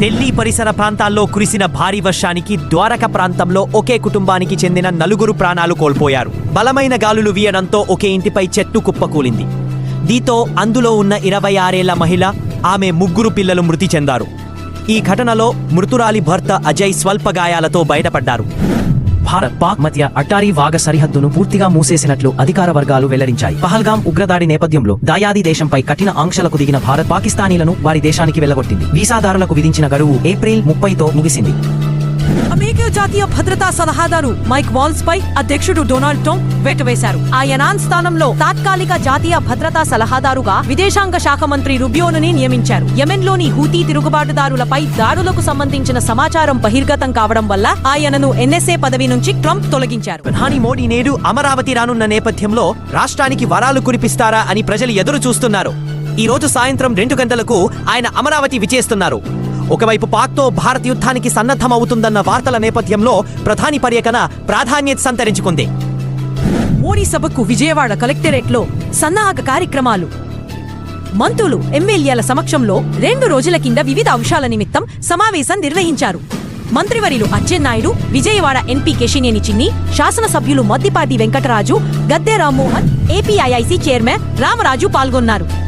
ఢిల్లీ పరిసర ప్రాంతాల్లో కురిసిన భారీ వర్షానికి ద్వారక ప్రాంతంలో ఒకే కుటుంబానికి చెందిన నలుగురు ప్రాణాలు కోల్పోయారు. బలమైన గాలులు వీయడంతో ఒకే ఇంటిపై చెట్టు కుప్పకూలింది దీంతో అందులో ఉన్న ఇరవై ఆరేళ్ళ మహిళ ఆమె ముగ్గురు పిల్లలు మృతి చెందారు. ఈ ఘటనలో మృతురాలి భర్త అజయ్ స్వల్ప గాయాలతో బయటపడ్డారు. భారత్ పాక్ మధ్య అట్టారీ వాగ సరిహద్దును పూర్తిగా మూసేసినట్లు అధికార వర్గాలు వెల్లడించాయి. పహల్గాం ఉగ్రదాడి నేపథ్యంలో దాయాది దేశంపై కఠిన ఆంక్షలకు దిగిన భారత్ పాకిస్తానీలను వారి దేశానికి వెళ్ళగొట్టింది. వీసాదారులకు విధించిన గడువు ఏప్రిల్ ముప్పైతో ముగిసింది. అమెరికా జాతీయ భద్రతా సలహాదారు మైక్ వాల్స్ పై అధ్యక్షుడు డొనాల్డ్ ట్రంప్ వెటు వేశారు ఆయన స్థానంలో తాత్కాలిక జాతీయ భద్రతా సలహాదారుగా విదేశాంగ శాఖ మంత్రి రుబియోనుని నియమించారు. యెమెన్లోని హూతీ తిరుగుబాటుదారులపై దాడులకు సంబంధించిన సమాచారం బహిర్గతం కావడం వల్ల ఆయనను ఎన్ఎస్ఏ పదవి నుంచి ట్రంప్ తొలగించారు. ప్రధాని మోడీ నేడు అమరావతి రానున్న నేపథ్యంలో రాష్ట్రానికి వరాలు కురిపిస్తారా అని ప్రజలు ఎదురు చూస్తున్నారు ఈ రోజు సాయంత్రం రెండు గంటలకు ఆయన అమరావతి విచేస్తున్నారు ఒకవైపు పాక్తో భారత్ యుద్ధానికి సన్నద్ధమవుతుందన్న వార్తల నేపథ్యంలో ప్రధాని పర్యటన ప్రాధాన్యత సంతరించుకుంది. మోడీ సభకు విజయవాడ కలెక్టరేట్లో సన్నాహక కార్యక్రమాలు. మంత్రులు ఎమ్మెల్యేల సమక్షంలో రెండు రోజుల కింద వివిధ అంశాల నిమిత్తం సమావేశం నిర్వహించారు. మంత్రివర్యులు అచ్చెన్నాయుడు విజయవాడ ఎంపీ కేశినేని చిన్ని శాసనసభ్యులు మద్దిపాటి వెంకటరాజు గద్దె రామ్మోహన్ ఏపీఐఐసి చైర్మన్ రామరాజు పాల్గొన్నారు.